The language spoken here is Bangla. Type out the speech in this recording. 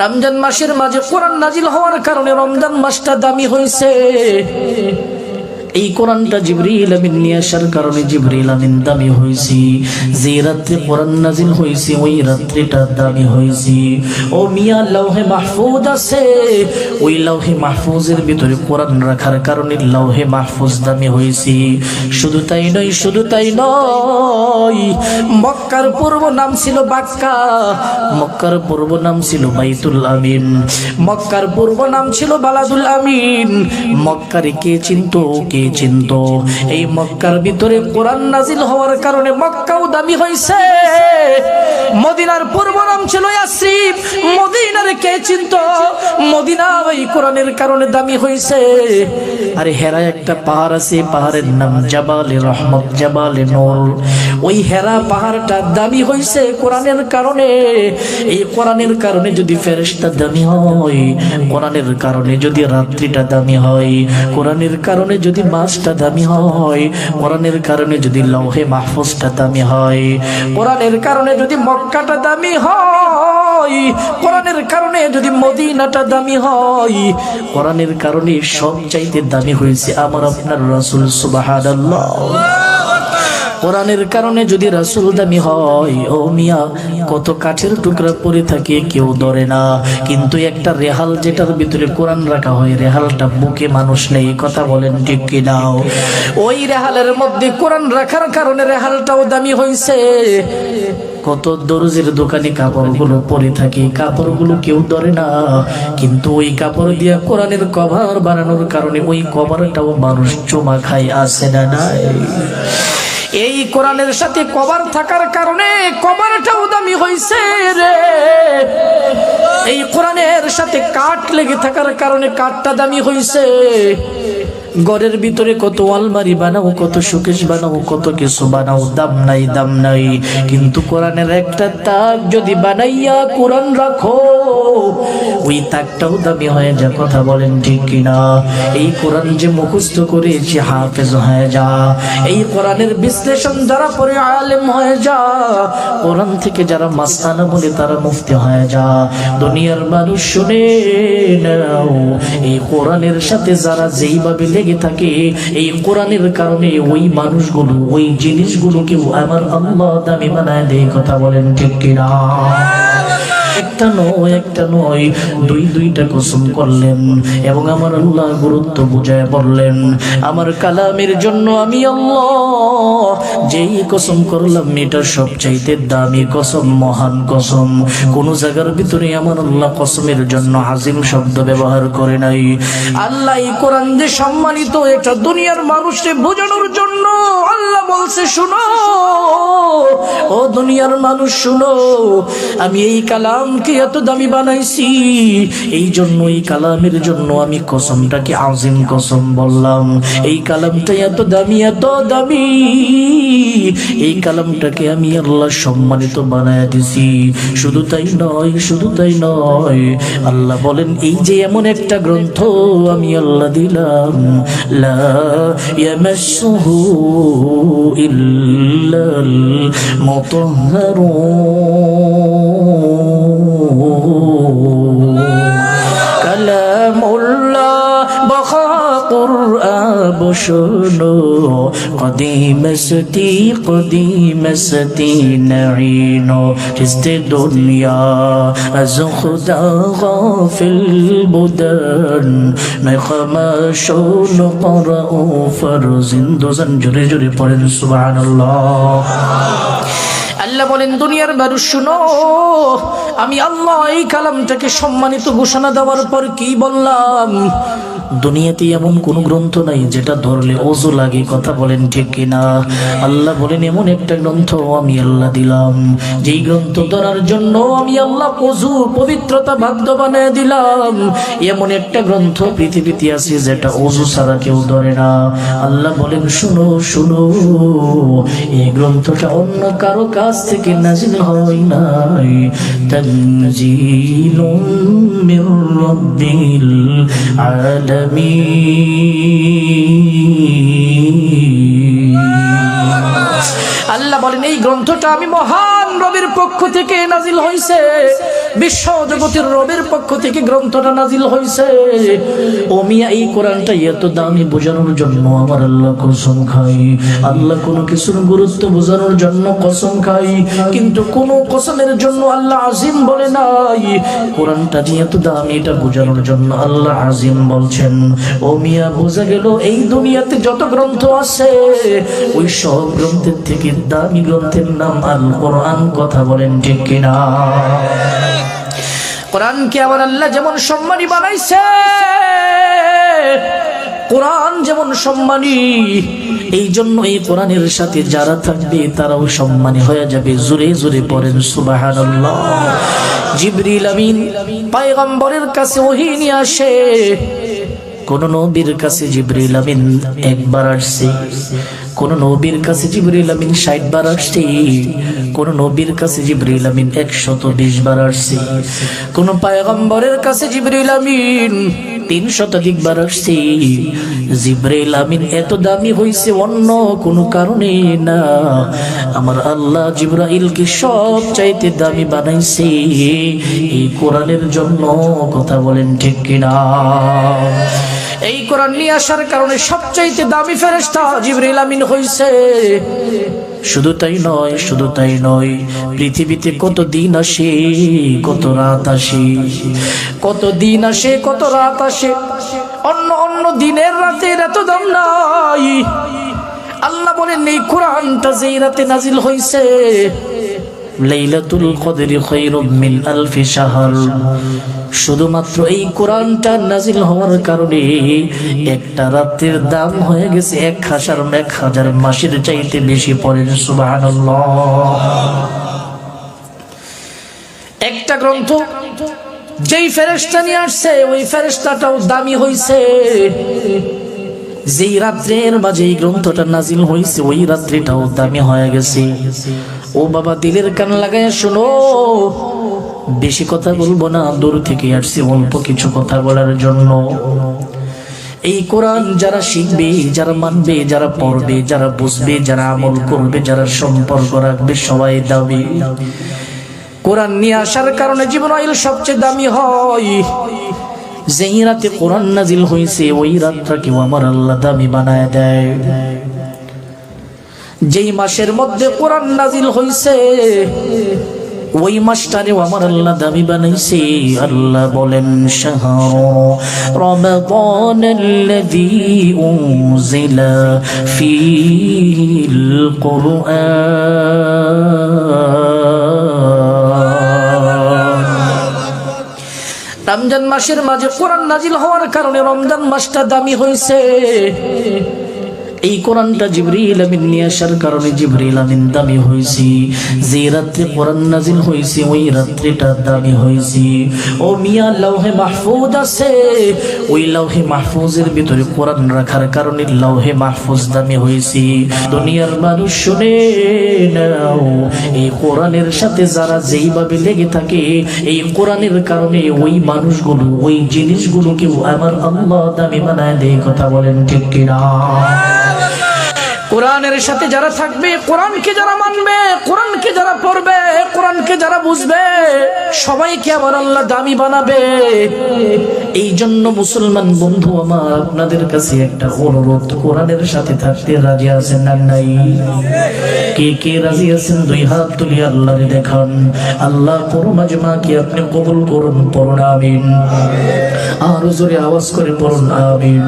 রমজান মাসের মাঝে কোরআন নাজিল হওয়ার কারণে রমজান মাসটা দামি হয়েছে। এই কোরআনটা জিবরিল আমিন নিয়ে আসার কারণে জিবরিল আমিন দামি হয়েছি। যে রাত্রে কোরআন নাজিল হয়েছে, ওই রাত্রিটা দামি হয়েছি। ও মিয়া, লৌহে মাহফুজ আছে। ওই লৌহে মাহফুজের ভিতরে কোরআন রাখার কারণে লৌহে মাহফুজ দামি হয়েছি। শুধু তাই নয়, শুধু তাই নয়, মক্কার পূর্ব নাম ছিল বাক্কা। মক্কার পূর্ব নাম ছিল বাইতুল আমিন। মক্কার পূর্ব নাম ছিল বালাদুল আমিন। মক্কারে কে চিনতো, কে চিনতো। এই মক্কার ভিতরে কোরআন নাজিল হওয়ার কারণে মক্কাও দামি হয়েছে মদিনার পূর্ব নাম ছিল ইয়াসরিব। মদিনার কে চিনতো? মদিনা ওই কোরআনের কারণে দামি হয়েছে আরে হেরা একটা পাহাড় আছে, পাহাড়ের নাম জাবালে রহমত, জাবালে নূর। ওই হেরা পাহাড়টা দামি হয়েছে কোরআনের কারণে। এই কোরআনের কারণে যদি ফেরেশতা দামি হয়, কোরআনের কারণে যদি রাত্রিটা দামি হয়, কোরআনের কারণে যদি মাসটা দামি হয়। কোরআনের কারণে যদি লৌহে মাহফুজটা দামি হয়। কোরআনের কারণে যদি মক্কাটা দামি হয়। কোরআনের কারণে যদি মদিনাটা দামি হয়। কোরআনের কারণে সব চাইতে দামি হয়েছে আমার আপনার রাসূল, সুবহানাল্লাহ। কোরআনের কারণে যদি রাসুল দামি হয়, ও মিয়া, কত কাঠের টুকরা পরে থাকে কেউ ধরে না। কিন্তু একটা রেহাল যেটার ভিতরে কোরআন রাখা হয়, রেহালটা বুকে মানুষ নেই, কথা বলেন ঠিক কিনাও ওই রেহালের মধ্যে কোরআন রাখার কারণে রেহালটাও দামি হয়েছে কত দরজির দোকানে কাপড়গুলো পরে থাকে, কাপড়গুলো কেউ ধরে না। কিন্তু ওই কাপড় দিয়া কোরআনের কভার বানানোর কারণে ওই কভারটাও মানুষ চুমা খায় আসে না নাই? এই কোরআনের সাথে কভার থাকার কারণে কভারটাও দামি হয়েছে রে। এই কোরআনের সাথে কাঠ লেগে থাকার কারণে কাঠটা দামি হয়েছে ঘরের ভিতরে কত আলমারি বানাও, কত শোকেশ বানাও, কত কিছু বানাও, দাম নাই দাম নাই। কিন্তু কোরআনের একটা তাক যদি বানাইয়া কোরআন রাখো, ওই তাকটাও দামি হয়ে যা কথা বলেন ঠিক কিনা? এই কোরআন যে মুখস্থ করেছি, হাফেজ হয়ে যা। এই কোরআনের বিশ্লেষণ যারা পরে আলেম হয়ে যা, কোরআন থেকে যারা মাস্তানা বলে তারা মুফতি হয়ে যা। দুনিয়ার মানুষ শুনে নাও, এই কোরআনের সাথে যারা যেইভাবে লেগে থাকে। এই কোরআনের কারণে ওই মানুষগুলো, ওই জিনিসগুলোকেও আমার আল্লাহ দামি বানায় দেয়, কথা বলেন ঠিক কিনা? একটা নয় একটা নয়। দুই দুইটা কসম করলেন এবং আমার আল্লাহ গুরুত্ব বুঝায় বললেন, আমার কালামের জন্য আমি আল্লাহ যেই কসম করলাম, এটা সবচাইতে দামি কসম, মহান কসম। কোন জায়গার ভিতরে আমার আল্লাহ কসমের জন্য আজিম শব্দ ব্যবহার করে নাই। আল্লাহ কোরআন যে সম্মানিত এটা দুনিয়ার মানুষকে বোঝানোর জন্য আল্লাহ বলছে, শুনো, ও দুনিয়ার মানুষ, শুনো, আমি এই কালামকে এত দামি বানাইছি। এই জন্য এই কালামের জন্য আমি কসমটাকে আজিম কসম বললাম। এই কালামটা এত দামি এত দামি। এই কালামটাকে আমি আল্লাহ সম্মানিত বানায় দিছি। শুধু তাই নয়, শুধু তাই নয়। আল্লাহ বলেন, এই যে এমন একটা গ্রন্থ আমি আল্লাহ দিলাম। লা ইল্লাল মুতাহহারুন কালামুল্লাহ বখা قرآن شنو قديم ستي قديم ستي نعينو جست دنيا از خدا غافل بودن نخما شنو قرأو فرزن دوزن جري جري পড়েন সুবহানাল্লাহ আল্লাহ বলেন, দুনিয়ার মানুষ, শুনো, আমি আল্লাহ এই কালামটাকে সম্মানিত ঘোষণা দেওয়ার পর কি বললাম? দুনিয়াতে এমন কোন গ্রন্থ নাই যেটা ধরলে ওজু লাগে, কথা বলেন ঠিক কিনা? আল্লাহ বলেন, এমন একটা গ্রন্থ আমি আল্লাহ দিলাম। যেই গ্রন্থ ধরার জন্য আমি আল্লাহ অজু, পবিত্রতা বাধ্য বানিয়ে দিলাম। এমন একটা গ্রন্থ পৃথিবীতে আছে যেটা অজু ছাড়া কেউ ধরে না। আল্লাহ বলেন, শুনো শুনো, এই গ্রন্থটা অন্য কারও কাছ থেকে নাজিল হয় নাই। তানজিলুম মির রাব্বিল আলামিন। আল্লাহ বলেন, এই গ্রন্থটা আমি মহান রবির পক্ষ থেকে নাজিল হয়েছে বিশ্ব জগতের রবের পক্ষ থেকে গ্রন্থটা নাজিল হয়েছে ও মিয়া, এই কোরআনটা এত দামি বোঝানোর জন্য আমার আল্লাহ কসম খাই। আল্লাহ কোনো কিছুর গুরুত্ব বোঝানোর জন্য কসম খাই। কিন্তু কোন কসমের জন্য আল্লাহ আজিম বলে নাই। কোরআনটা যেহেতু দামি, এটা বোঝানোর জন্য আল্লাহ আজিম বলছেন। ও মিয়া, বোঝা গেল এই দুনিয়াতে যত গ্রন্থ আছে, ওই সব গ্রন্থের থেকে দামি গ্রন্থের নাম আল কোরআন কথা বলেন ঠিক কিনা? কোরআনকে আমার আল্লাহ যেমন সম্মানী বানাইছে, কোরআন যেমন সম্মানী, এই জন্য এই কোরআনের সাথে যারা থাকবে তারাও সম্মানী হয়ে যাবে। জোরে জোরে পড়েন, সুবাহানাল্লাহ। জিবরিল আমিন পায়গম্বরের কাছে ওহী নিয়ে আসে। কোন নবীর কাছে জিবরিল আমিন একবার আসছে কোন নবীর কাছে জিবরিল আমিন ষাট বার আসছে, কোন নবীর কাছে জিবরিল আমিন একশত বিশ বার আসছে, কোন পায়গম্বরের কাছে জিবরিল আমিন তিন শতাধিক বার আসছে। জিবরিল আমিন এত দামি হইছে অন্য কোনো কারণে না। আমার আল্লাহ জিব্রাইলকে সব চাইতে দামি বানাইছে। এই কোরআনের জন্য কথা বলেন ঠিক কিনা? এই কোরআন নিয়ে আসার কারণে সবচাইতে দামি ফেরেস্তা জিবরিল আমিন হইছে। শুধু তাই নয়, শুধু তাই নয়, পৃথিবীতে কত দিন আসে, কত রাত আসে, কত দিন আসে, কত রাত আসে। অন্য অন্য দিনের রাতের এত দাম নাই। আল্লাহ বলেন, এই কোরআনটা যেই রাতে নাজিল হইছে লাইলাতুল কদরি খায়রুম মিন আলফি শাহর। শুধুমাত্র এই কোরআনটা নাজিল হওয়ার কারণে একটা রাতের দাম হয়ে গেছে এক হাজার এক হাজার মাসের চাইতে বেশি পড়েন সুবহানাল্লাহ। একটা গ্রন্থ যেই ফেরেশতা নিয়ে আসছে, ওই ফেরেশতাটাও দামি হইছে। যেই রাত্রের মাঝে এই গ্রন্থটা নাজিল হয়েছে ওই রাত্রিটাও দামি হয়ে গেছে। ও বাবা, দিলের কান লাগায় শোনো। বেশি কথা বলব না, দূর থেকে আসছি অল্প কিছু কথা বলার জন্য। এই কোরআন যারা শিখবে, যারা মানবে, যারা পড়বে, যারা বুঝবে, যারা আমল করবে, যারা সম্পর্ক রাখবে, সবাই দাবি কোরআন নিয়ে আসার কারণে জীবন আইল সবচেয়ে দামি হয়। যেই রাতে কোরআন নাজিল হয়েছে ওই রাতটাকেও আমার আল্লাহ দামি বানায় দেয়। যেই মাসের মধ্যে কোরআন নাজিল হয়েছে ওই মাসটারেও আমার আল্লাহ দামি বানাইছে আল্লাহ বলেন শাহর রমাদান الذي أنزل فيه القرآن রমজান মাসের মাঝে কোরআন নাজিল হওয়ার কারণে রমজান মাসটা দামি হয়েছে এই কোরআনটা জিবরিল আমিন নিয়ে আসার কারণে জিবরিল আমিন দামি হয়েছি। যে রাত্রে কোরআন নাজিল হয়েছে, ওই রাত্রিটা দামি হয়েছি। ও মিয়া, লৌহে মাহফুজ আছে। ওই লৌহে মাহফুজের ভিতরে কোরআন রাখার কারণে লৌহে মাহফুজ দামি হয়েছি। দুনিয়ার মানুষ শুনে নাও, এই কোরআনের সাথে যারা যেইভাবে লেগে থাকে, এই কোরআনের কারণে ওই মানুষগুলো, ওই জিনিসগুলোকেও আমার আল্লাহ দামি বানায় দেয়, কথা বলেন ঠিক কিনা? কোরআনের সাথে যারা থাকবে, কোরআনকে যারা মানবে, কোরআনকে যারা পড়বে, কোরআনকে যারা বুঝবে, সবাইকে আবার আল্লাহ দামি বানাবে। এই জন্য মুসলমান বন্ধু আমার, আপনাদের কাছে একটা অনুরোধ, কোরআনের সাথে থাকতে রাজি আছেন না নাই? কে কে রাজি আছেন? দুই হাত তুলি আল্লাহ দেখান। আল্লাহ করো মাজমাকে আপনি কবুল করুন, পড়ুন, আমিন। আরও জোরে আওয়াজ করে পড়ুন, আমিন।